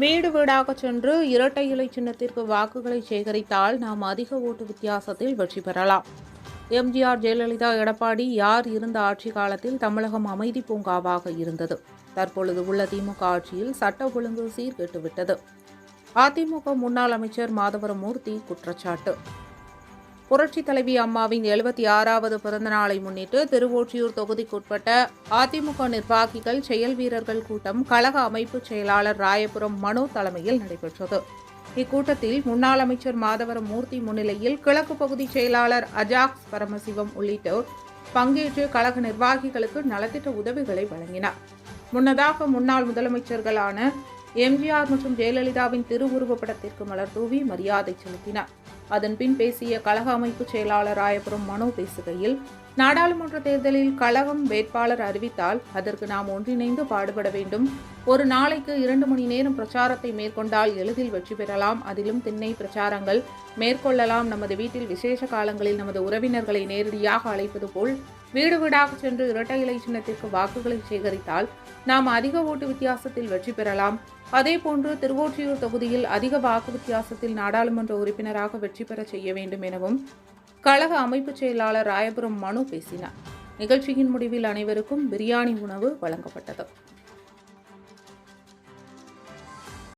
வீடு வீடாக சென்று இரட்டை இலை சின்னத்திற்கு வாக்குகளை சேகரித்தால் நாம் அதிக ஓட்டு வித்தியாசத்தில் வெற்றி பெறலாம். எம்ஜிஆர் ஜெயலலிதா எடப்பாடி யார் இருந்த ஆட்சி காலத்தில் தமிழகம் அமைதி பூங்காவாக இருந்தது. தற்பொழுது உள்ள திமுக ஆட்சியில் சட்ட ஒழுங்கு சீர்கெட்டுவிட்டது. அதிமுக முன்னாள் அமைச்சர் மாதவரமூர்த்தி குற்றச்சாட்டு. புரட்சித் தலைவி அம்மாவின் எழுபத்தி ஆறாவது பிறந்த நாளை முன்னிட்டு திருவொற்றியூர் தொகுதிக்குட்பட்ட அதிமுக நிர்வாகிகள் செயல் வீரர்கள் கூட்டம் கழக அமைப்பு செயலாளர் ராயபுரம் மனோ தலைமையில் நடைபெற்றது. இக்கூட்டத்தில் முன்னாள் அமைச்சர் மாதவரம் மூர்த்தி முன்னிலையில் கிழக்கு பகுதி செயலாளர் அஜாக்ஸ் பரமசிவம் உள்ளிட்டோர் பங்கேற்று கழக நிர்வாகிகளுக்கு நலத்திட்ட உதவிகளை வழங்கினார். முன்னதாக முன்னாள் முதலமைச்சர்களான எம்ஜிஆர் மற்றும் ஜெயலலிதாவின் திருவுருவப் படத்திற்கு மலர் தூவி மரியாதை செலுத்தினார். அதன்பின் பேசிய கழக அமைப்பு செயலாளர் ராயபுரம் மனோ பேசுகையில் நாடாளுமன்ற தேர்தலில் கழகம் வேட்பாளர் அறிவித்தால் அதற்கு நாம் ஒன்றிணைந்து பாடுபட வேண்டும். ஒரு நாளைக்கு இரண்டு மணி நேரம் பிரச்சாரத்தை மேற்கொண்டால் எளிதில் வெற்றி பெறலாம். அதிலும் திண்ணை பிரச்சாரங்கள் மேற்கொள்ளலாம். நமது வீட்டில் விசேஷ காலங்களில் நமது உறவினர்களை நேரடியாக அழைப்பது போல் வீடு வீடாக சென்று இரட்டை இலை சின்னத்திற்கு வாக்குகளை சேகரித்தால் நாம் அதிக ஓட்டு வித்தியாசத்தில் வெற்றி பெறலாம். அதேபோன்று திருவொற்றியூர் தொகுதியில் அதிக வாக்கு வித்தியாசத்தில் நாடாளுமன்ற உறுப்பினராக வெற்றி பெற செய்ய வேண்டும் எனவும் கழக அமைப்புச் செயலாளர் ராயபுரம் மனு பேசினார். நிகழ்ச்சியின் முடிவில் அனைவருக்கும் பிரியாணி உணவு வழங்கப்பட்டது.